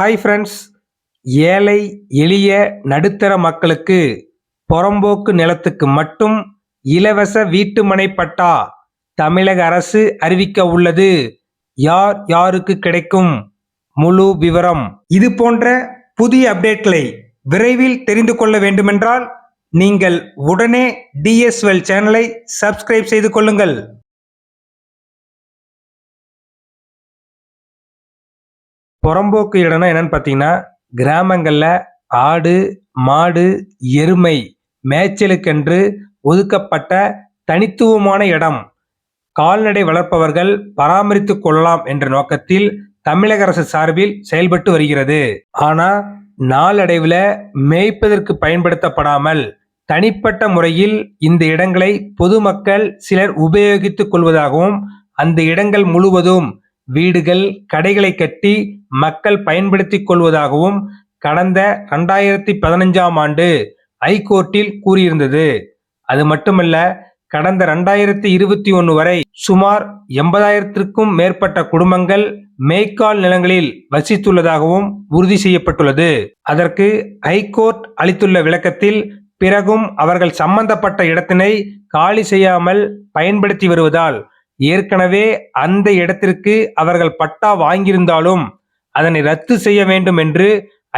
Hi friends ஏழை எளிய நடுத்தர மக்களுக்கு புறம்போக்கு நிலத்துக்கு மட்டும் இலவச வீட்டுமனை பட்டா தமிழக அரசு அறிவிக்க உள்ளது. யார் யாருக்கு கிடைக்கும்? முழு விவரம். இது போன்ற புதிய அப்டேட்களை விரைவில் தெரிந்து கொள்ள வேண்டுமென்றால் நீங்கள் உடனே டிஎஸ்எல் சேனலை சப்ஸ்கிரைப் செய்து கொள்ளுங்கள். புறம்போக்கு இடம்னா என்னன்னு பார்த்தீங்கன்னா கிராமங்களில் ஆடு மாடு எருமை மேய்ச்சலுக்கென்று ஒதுக்கப்பட்ட தனித்துவமான இடம். கால்நடை வளர்ப்பவர்கள் பராமரித்துக் கொள்ளலாம் என்ற நோக்கத்தில் தமிழக அரசு சார்பில் செயல்பட்டு வருகிறது. ஆனால் நாளடைவில் மேய்ப்பதற்கு பயன்படுத்தப்படாமல் தனிப்பட்ட முறையில் இந்த இடங்களை பொதுமக்கள் சிலர் உபயோகித்துக் கொள்வதாகவும் அந்த இடங்கள் முழுவதும் வீடுகள் கடைகளை கட்டி மக்கள் பயன்படுத்திக் கொள்வதாகவும் கடந்த ரெண்டாயிரத்தி பதினஞ்சாம் ஆண்டு ஐகோர்ட்டில் கூறியிருந்தது. அது மட்டுமல்ல கடந்த ரெண்டாயிரத்தி இருபத்தி ஒன்று வரை சுமார் எண்பதாயிரத்திற்கும் மேற்பட்ட குடும்பங்கள் மேய்க்கால் நிலங்களில் வசித்துள்ளதாகவும் உறுதி செய்யப்பட்டுள்ளது. அதற்கு ஐகோர்ட் அளித்துள்ள விளக்கத்தில் பிறகும் அவர்கள் சம்பந்தப்பட்ட இடத்தினை காலி செய்யாமல் பயன்படுத்தி வருவதால் ஏற்கனவே அந்த இடத்திற்கு அவர்கள் பட்டா வாங்கியிருந்தாலும் அதனை ரத்து செய்ய வேண்டும் என்று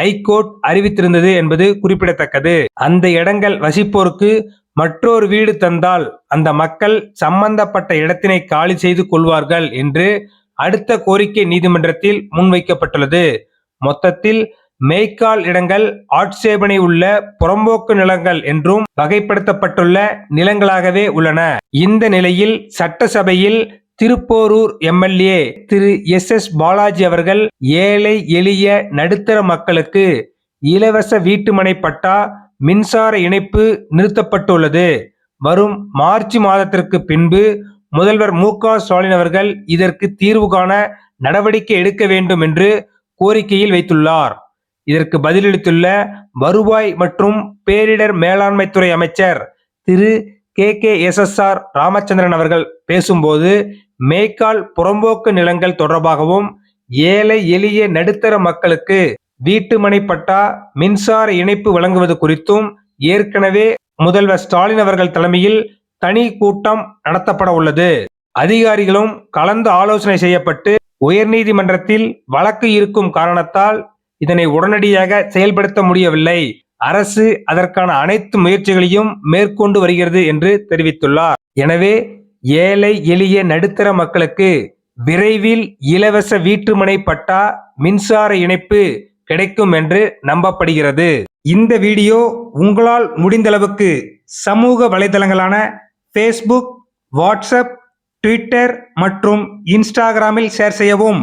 ஐகோர்ட் அறிவித்திருந்தது என்பது குறிப்பிடத்தக்கது. அந்த இடங்கள் வசிப்போருக்கு மற்றொரு வீடு தந்தால் அந்த மக்கள் சம்பந்தப்பட்ட இடத்தினை காலி செய்து கொள்வார்கள் என்று அடுத்த கோரிக்கை நீதிமன்றத்தில் முன்வைக்கப்பட்டுள்ளது. மொத்தத்தில் மெய்க்கால் இடங்கள் ஆட்சேபனை உள்ள புறம்போக்கு நிலங்கள் என்றும் வகைப்படுத்தப்பட்டுள்ள நிலங்களாகவே உள்ளன. இந்த நிலையில் சட்டசபையில் Thiruporur MLA Thiru S S Balaji அவர்கள் ஏழை எளிய நடுத்தர மக்களுக்கு இலவச வீட்டுமனை பட்டா மின்சார இணைப்பு நிறுத்தப்பட்டுள்ளது. வரும் மார்ச் மாதத்திற்கு பின்பு முதல்வர் மு க ஸ்டாலின் அவர்கள் இதற்கு தீர்வு காண நடவடிக்கை எடுக்க வேண்டும் என்று கோரிக்கையில் வைத்துள்ளார். இதற்கு பதிலளித்துள்ள வருவாய் மற்றும் பேரிடர் மேலாண்மைத்துறை அமைச்சர் Thiru K K S S R Ramachandran அவர்கள் பேசும்போது மேய்க்கால் புறம்போக்கு நிலங்கள் தொடர்பாகவும் ஏழை எளிய நடுத்தர மக்களுக்கு வீட்டுமனை பட்டா மின்சார இணைப்பு வழங்குவது குறித்தும் ஏற்கனவே முதல்வர் ஸ்டாலின் அவர்கள் தலைமையில் தனி கூட்டம் நடத்தப்பட உள்ளது. அதிகாரிகளும் கலந்து ஆலோசனை செய்யப்பட்டு உயர்நீதிமன்றத்தில் வழக்கு இருக்கும் காரணத்தால் இதனை உடனடியாக செயல்படுத்த முடியவில்லை. அரசு அதற்கான அனைத்து முயற்சிகளையும் மேற்கொண்டு வருகிறது என்று தெரிவித்துள்ளார். எனவே ஏழை எளிய நடுத்தர மக்களுக்கு விரைவில் இலவச வீட்டுமனை பட்டா மின்சார இணைப்பு கிடைக்கும் என்று நம்பப்படுகிறது. இந்த வீடியோ உங்களால் முடிந்தளவுக்கு சமூக வலைதளங்களான ஃபேஸ்புக் வாட்ஸ்அப் ட்விட்டர் மற்றும் இன்ஸ்டாகிராமில் ஷேர் செய்யவும்.